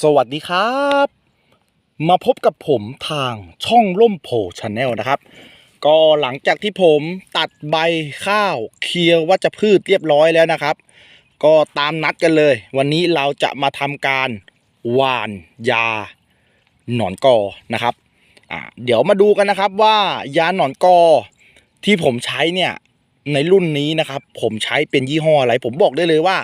สวัสดีครับ มาพบกับผมทางช่องร่มโพชาแนลนะครับ ก็หลังจากที่ผมตัดใบข้าวเคลียร์วัชพืชเรียบร้อยแล้วนะครับ ก็ตามนัดกันเลย วันนี้เราจะมาทำการหว่านยาหนอนกอนะครับเดี๋ยวมาดูกันนะครับว่ายาหนอนกอที่ผมใช้เนี่ยในรุ่นนี้นะครับ ผมใช้เป็นยี่ห้ออะไร ผมบอกได้เลยว่า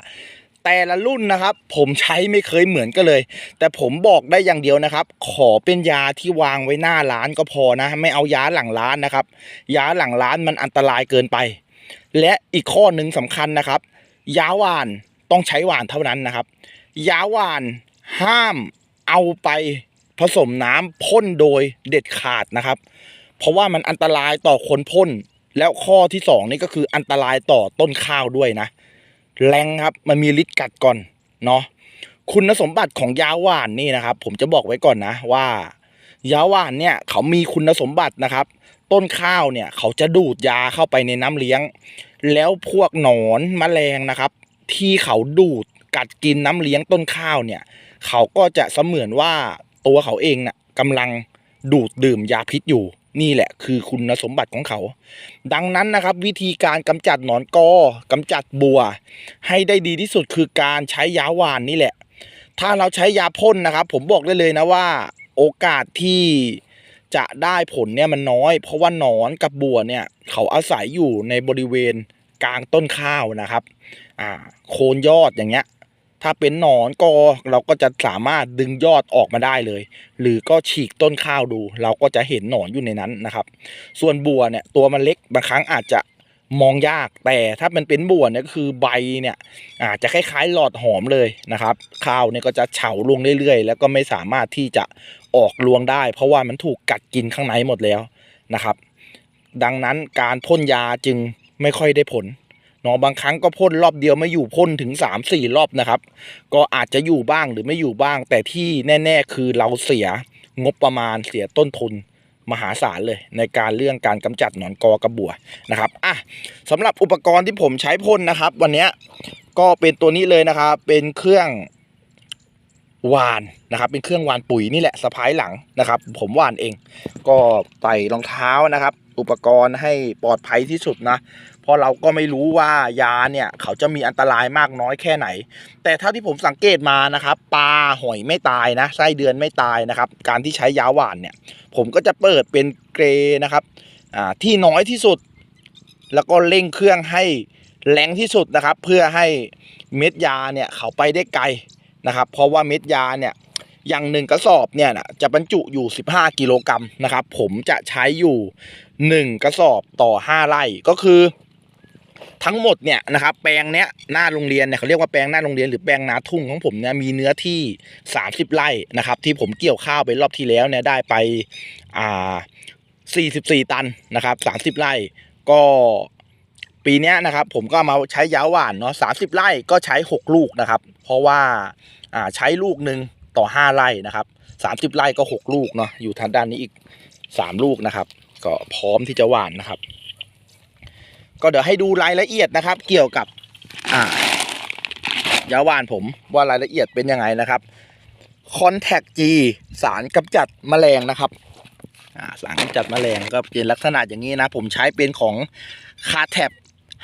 แต่ละรุ่นนะครับ ผมใช้ไม่เคยเหมือนกันเลย แต่ผมบอกได้อย่างเดียวนะครับ ขอเป็นยาที่วางไว้หน้าร้านก็พอนะ ไม่เอายาหลังร้านนะครับ ยาหลังร้านมันอันตรายเกินไป และอีกข้อหนึ่งสำคัญนะครับ ยาหวานต้องใช้หวานเท่านั้นนะครับ ยาหวานห้ามเอาไปผสมน้ำพ่นโดยเด็ดขาดนะครับ เพราะว่ามันอันตรายต่อคนพ่นแล้วข้อที่สองนี่ก็คืออันตรายต่อต้นข้าวด้วยนะ แรงครับ มันมีฤทธิ์กัดก่อนเนาะคุณสมบัติของยาหวานนี่นะครับ ผมจะบอกไว้ก่อนนะว่ายาหวานเนี่ยเขามีคุณสมบัตินะครับ ต้นข้าวเนี่ยเขาจะดูดยาเข้าไปในน้ำเลี้ยง แล้วพวกหนอนแมลงนะครับ ที่เขาดูดกัดกินน้ำเลี้ยงต้นข้าวเนี่ย เขาก็จะเสมือนว่าตัวเขาเองน่ะกำลังดูดดื่มยาพิษอยู่ นี่แหละคือคุณสมบัติของเขา ดังนั้นนะครับ วิธีการกำจัดหนอนกอกำจัดบัว ให้ได้ดีที่สุดคือการใช้ยาหวานนี่แหละ ถ้าเราใช้ยาพ่นนะครับ ผมบอกได้เลยนะว่า โอกาสที่จะได้ผลเนี่ยมันน้อย เพราะว่าหนอนกับบัวเนี่ย เขาอาศัยอยู่ในบริเวณกลางต้นข้าวนะครับ อ่า โคนยอดอย่างเงี้ย ถ้าเป็นหนอนก็เราก็จะสามารถดึงยอดออกมาได้เลย หรือก็ฉีกต้นข้าวดู เราก็จะเห็นหนอนอยู่ในนั้นนะครับ ส่วนบัวเนี่ยตัวมันเล็กบางครั้งอาจจะมองยากแต่ถ้ามันเป็นบัวเนี่ยก็คือใบเนี่ยอาจจะคล้ายๆหลอดหอมเลยนะครับ ข้าวเนี่ยก็จะเฉาลงเรื่อยๆ แล้วก็ไม่สามารถที่จะออกรวงได้ เพราะว่ามันถูกกัดกินข้างในหมดแล้วนะครับ ดังนั้นการพ่นยาจึงไม่ค่อยได้ผล เนาะบางครั้งก็พ่นรอบเดียวไม่อยู่พ่นถึง 3-4 รอบนะครับ ก็อาจจะอยู่บ้างหรือไม่อยู่บ้าง แต่ที่แน่ ๆ คือเราเสียงบประมาณเสียต้นทุนมหาศาลเลยในการเรื่องการกำจัดหนอนกอกระบัวนะครับอะสำหรับอุปกรณ์ที่ผมใช้พ่นนะครับ วันนี้ก็เป็นตัวนี้เลยนะครับ เป็นเครื่องวานนะครับ เป็นเครื่องวานปุ๋ยนี่แหละสะพายหลังนะครับ ผมวานเอง ก็ใส่รองเท้านะครับ อุปกรณ์ให้ปลอดภัยที่สุดนะ ราะเราก็ไม่รู้ว่ายาเนี่ยเขาจะมีอันตรายมากน้อยแค่ไหน แต่เท่าที่ผมสังเกตมานะครับปลาหอยไม่ตายนะไส้เดือนไม่ตายนะครับ การที่ใช้ยาหวานเนี่ย ผมก็จะเปิดเป็นเกรนะครับอ่าที่น้อยที่สุด แล้วก็เร่งเครื่องให้แรงที่สุดนะครับ เพื่อให้เม็ดยาเนี่ยเขาไปได้ไกลนะครับ เพราะว่าเม็ดยาเนี่ยอย่างหนึ่งกระสอบเนี่ยนะจะบรรจุอยู่ 15 กิโลกรัมนะครับ ผมจะใช้อยู่ 1 กระสอบต่อ 5 ไร่ก็คือ ทั้งหมดเนี่ยนะครับแปลงเนี้ยหน้าโรงเรียนเนี่ยเขาเรียกว่าแปลงหน้าโรงเรียนหรือแปลงนาทุ่งของผมเนี่ยมีเนื้อที่ 30 ไร่นะครับ ที่ผมเกี่ยวข้าวไปรอบที่แล้วเนี่ยได้ไปอ่า44 ตันนะครับ 30 ไร่ก็ปีเนี้ยนะครับ ผมก็มาใช้ยาหวานเนาะ30ไร่ก็ใช้ 6 ลูกนะครับ เพราะว่าอ่าใช้ลูกหนึ่งต่อ 5 ไร่นะครับ 30 ไร่ก็ 6 ลูกเนาะอยู่ทางด้านนี้อีก 3 ลูกนะครับ ก็พร้อมที่จะหวานนะครับ ก็เดี๋ยวให้ดูรายละเอียดนะครับ เกี่ยวกับอ่ายาวานผมว่ารายละเอียดเป็นยังไงนะครับ Contact G สารกำจัดแมลงนะครับอ่าสารกำจัดแมลงก็เป็นลักษณะอย่างนี้นะ ผมใช้เป็นของคาแท็บ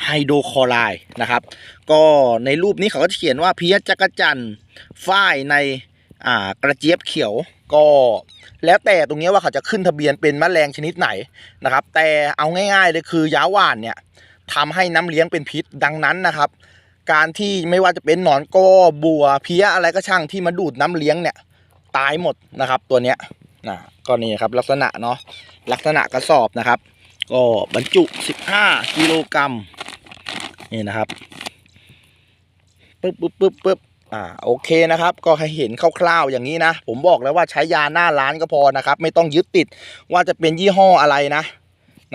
ไฮโดรคลอไรด์นะครับ ก็ในรูปนี้เขาก็จะเขียนว่าเพียจักรจันทร์ฝ้ายใน อ่ากระเจี๊ยบเขียวก็แล้วแต่ตรงนี้ว่าเขาจะขึ้นทะเบียนเป็นแมลงชนิดไหนนะครับ แต่เอาง่าย ๆ เลยคือยาหวานเนี่ยทำให้น้ำเลี้ยงเป็นพิษดังนั้นนะครับ การที่ไม่ว่าจะเป็นหนอนก้อบัวเพี้ยอะไรก็ช่างที่มาดูดน้ำเลี้ยงเนี่ยตายหมดนะครับ ตัวเนี้ยนะก็นี่ครับลักษณะเนาะลักษณะกระสอบนะครับ ก็บรรจุ 15 กิโลกรัมนี่นะครับปึ๊บปึ๊บปึ๊บปึ๊บ อ่าโอเคนะครับก็ให้เห็นคร่าวๆอย่างนี้นะ ผมบอกแล้วว่าใช้ยาหน้าร้านก็พอนะครับ ไม่ต้องยึดติดว่าจะเป็นยี่ห้ออะไรนะ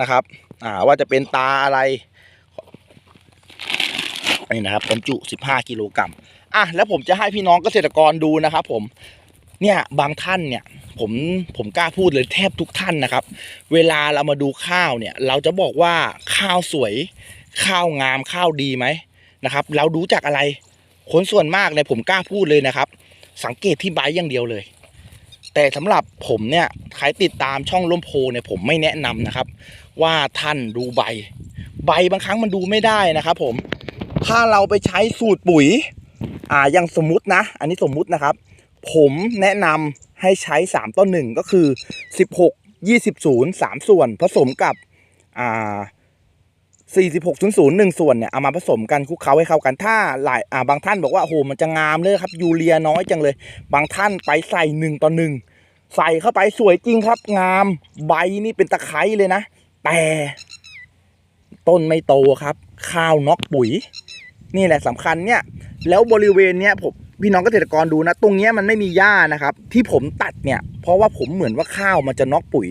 นะครับอ่าว่าจะเป็นตาอะไรนี่นะครับบรรจุ 15 กิโลกรัมอะแล้วผมจะให้พี่น้องเกษตรกรดูนะครับ ผมเนี่ยบางท่านเนี่ยผมผมกล้าพูดเลยแทบทุกท่านนะครับ เวลาเรามาดูข้าวเนี่ย เราจะบอกว่าข้าวสวย ข้าวงามข้าวดีไหมนะครับ เราดูจากอะไร คนส่วนมากเนี่ยผมกล้าพูดเลยนะครับ สังเกตที่ใบอย่างเดียวเลย แต่สำหรับผมเนี่ยใครติดตามช่องล้มโพเนี่ยผมไม่แนะนำนะครับ ว่าท่านดูใบ ใบบางครั้งมันดูไม่ได้นะครับ ผมถ้าเราไปใช้สูตรปุ๋ย อ่าอย่างสมมุตินะ อันนี้สมมุตินะครับ ผมแนะนำให้ใช้ 3 ต้นหนึ่งก็คือ 16 20 0 3 ส่วนผสมกับอ่า 46.01 ส่วนเนี่ยเอามาผสมกันคลุกเคล้าให้เข้ากันถ้าหลายอ่าบางท่านบอกว่าโอ้โหมันจะงามเลยครับยูเรียน้อยจังเลย บางท่านไปใส่หนึ่งต่อหนึ่งใส่เข้าไปสวยจริงครับ งามใบนี่เป็นตะไคร้เลยนะ แต่ ต้นไม่โตครับ ข้าวน็อกปุ๋ย นี่แหละสำคัญเนี่ย แล้วบริเวณเนี้ยผมพี่น้องเกษตรกรดูนะ ตรงเนี้ยมันไม่มีหญ้านะครับ ที่ผมตัดเนี่ย เพราะว่าผมเหมือนว่าข้าวมันจะน็อกปุ๋ย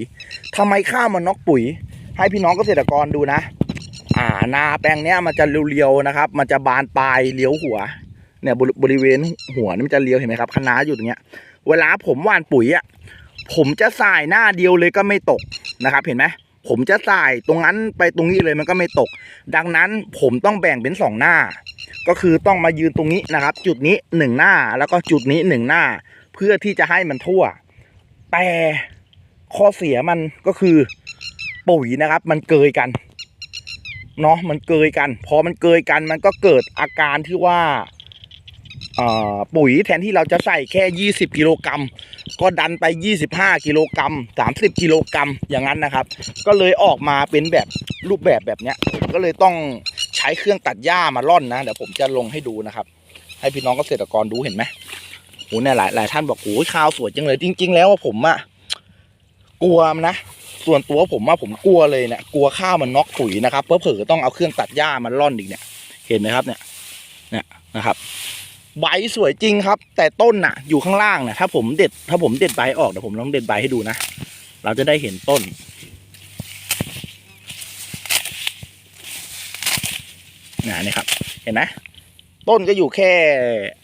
ทำไมข้าวมันน็อกปุ๋ย ให้พี่น้องเกษตรกรดูนะ อ่านาแปลงเนี้ยมันจะเรียวๆนะครับ มันจะบานปลายเลี้ยวหัว เนี่ยบริบริเวณหัวนี่มันจะเลี้ยวเห็นไหมครับคะน้าอยู่ตรงเนี้ย เวลาผมหว่านปุ๋ยอะผมจะสายหน้าเดียวเลยก็ไม่ตกนะครับ เห็นไหมผมจะสายตรงนั้นไปตรงนี้เลยมันก็ไม่ตก ดังนั้นผมต้องแบ่งเป็นสองหน้า ก็คือต้องมายืนตรงนี้นะครับ จุดนี้หนึ่งหน้าแล้วก็จุดนี้หนึ่งหน้า เพื่อที่จะให้มันทั่ว แต่ข้อเสียมันก็คือปุ๋ยนะครับ มันเกยกัน เนาะมันเกยกัน พอมันเกยกันมันก็เกิดอาการที่ว่าปุ๋ยแทนที่เราจะใส่แค่ 20 กิโลกรัมก็ดันไป 25 กิโลกรัม30 กิโลกรัมอย่างนั้นนะครับ ก็เลยออกมาเป็นแบบรูปแบบแบบเนี้ยก็เลยต้องใช้เครื่องตัดหญ้ามาล่อนนะเดี๋ยวผมจะลงให้ดูนะครับ ให้พี่น้องเกษตรกรดูเห็นไหมโหเนี่ยหลายหลายท่านบอกโอ้ยข้าวสวยจังเลยจริง ๆ แล้วว่าผมอะกลัวนะ ส่วนตัวผมว่าผมกลัวเลยเนี่ยกลัวข้าวมันน็อกปุ๋ยนะครับเพื่อเผลอต้องเอาเครื่องตัดหญ้ามาล่อนอีกเนี่ย เห็นไหมครับเนี่ยเนี่ยนะครับ ใบสวยจริงครับ แต่ต้นน่ะ อยู่ข้างล่างนะถ้าผมเด็ด ถ้าผมเด็ดใบออกเดี๋ยวผมลองเด็ดใบให้ดูนะเราจะได้เห็นต้น นะนี่ครับ เห็นไหมต้นก็อยู่แค่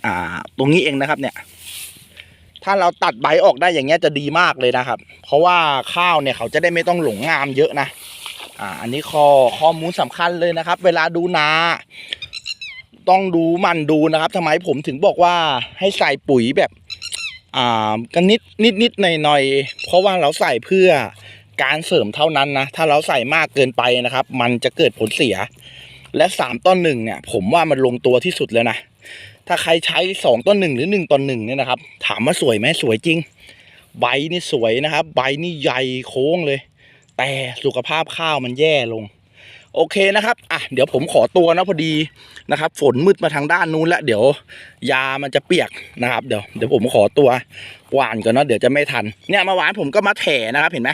อ่า ตรงนี้เองนะครับเนี่ย ถ้าเราตัดใบออกได้อย่างเงี้ยจะดีมากเลยนะครับ เพราะว่าข้าวเนี่ยเขาจะได้ไม่ต้องหลงงามเยอะนะอ่าอันนี้ข้อข้อมูลสำคัญเลยนะครับ เวลาดูนาต้องดูมันดูนะครับทำไมผมถึงบอกว่าให้ใส่ปุ๋ยแบบอ่ากันนิดนิดนิดหน่อยหน่อยเพราะว่าเราใส่เพื่อการเสริมเท่านั้นนะถ้าเราใส่มากเกินไปนะครับ มันจะเกิดผลเสีย และสามต้นหนึ่งเนี่ย ผมว่ามันลงตัวที่สุดแล้วนะ ถ้าใครใช้สองต้นหนึ่งหรือหนึ่งต้นหนึ่งเนี่ยนะครับ ถามว่าสวยไหมสวยจริง ใบนี่สวยนะครับ ใบนี่ใหญ่โค้งเลย แต่สุขภาพข้าวมันแย่ลง โอเคนะครับอะเดี๋ยวผมขอตัวนะพอดีนะครับ ฝนมืดมาทางด้านนู้นแล้วเดี๋ยว ยามันจะเปียกนะครับ เดี๋ยวเดี๋ยวผมขอตัวหวานก่อนเนะเดี๋ยวจะไม่ทันเนี่ยมาหวานผมก็มาแถนะครับเห็นไหม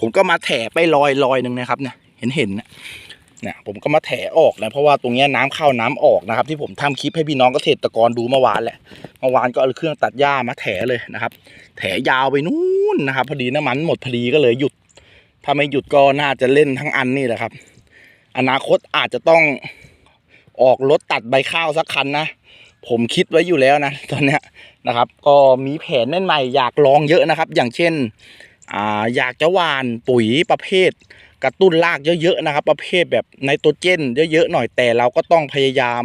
ผมก็มาแถไปลอยลอยหนึ่งนะครับเนี่ยเห็นเห็นนะ นี่ยผมก็มาแถออกนะเพราะว่าตรงนี้น้ำเข้าน้ำออกนะครับ ที่ผมทำคลิปให้พี่น้องเกษตรกรดูเมื่อวานแหละเมื่อวานก็เอาเครื่องตัดหญ้ามาแถเลยนะครับ แถยาวไปนู่นนะครับ พอดีน้ำมันหมดพอดีก็เลยหยุด ถ้าไม่หยุดก็น่าจะเล่นทั้งอันนี่แหละครับ อนาคตอาจจะต้องออกรถตัดใบข้าวสักคันนะผมคิดไว้อยู่แล้วนะตอนเนี้ยนะครับ ก็มีแผนใหม่ๆอยากลองเยอะนะครับ อย่างเช่น อยากจะหวานปุ๋ยประเภท กระตุ้นรากเยอะๆนะครับ ประเภทแบบไนโตรเจนเยอะๆหน่อยแต่เราก็ต้องพยายาม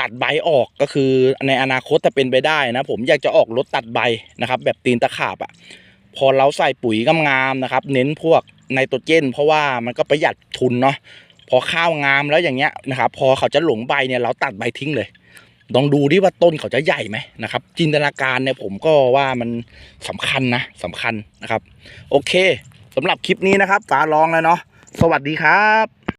ตัดใบออกก็คือในอนาคตถ้าเป็นไปได้นะผมอยากจะออกรถตัดใบนะครับ แบบตีนตะขาบอะ่ะพอเราใส่ปุ๋ยงามๆนะครับ เน้นพวกไนโตรเจน เพราะว่ามันก็ประหยัดทุนเนาะพอข้าวงามแล้วอย่างเงี้ยนะครับ พอเขาจะหลงใบเนี่ยเราตัดใบทิ้งเลย ลองดูดิว่าต้นเขาจะใหญ่ไหมนะครับ จินตนาการเนี่ยผมก็ว่ามันสำคัญนะสำคัญนะครับ โอเคสำหรับคลิปนี้นะครับฟ้าร้องแล้วเนาะสวัสดีครับ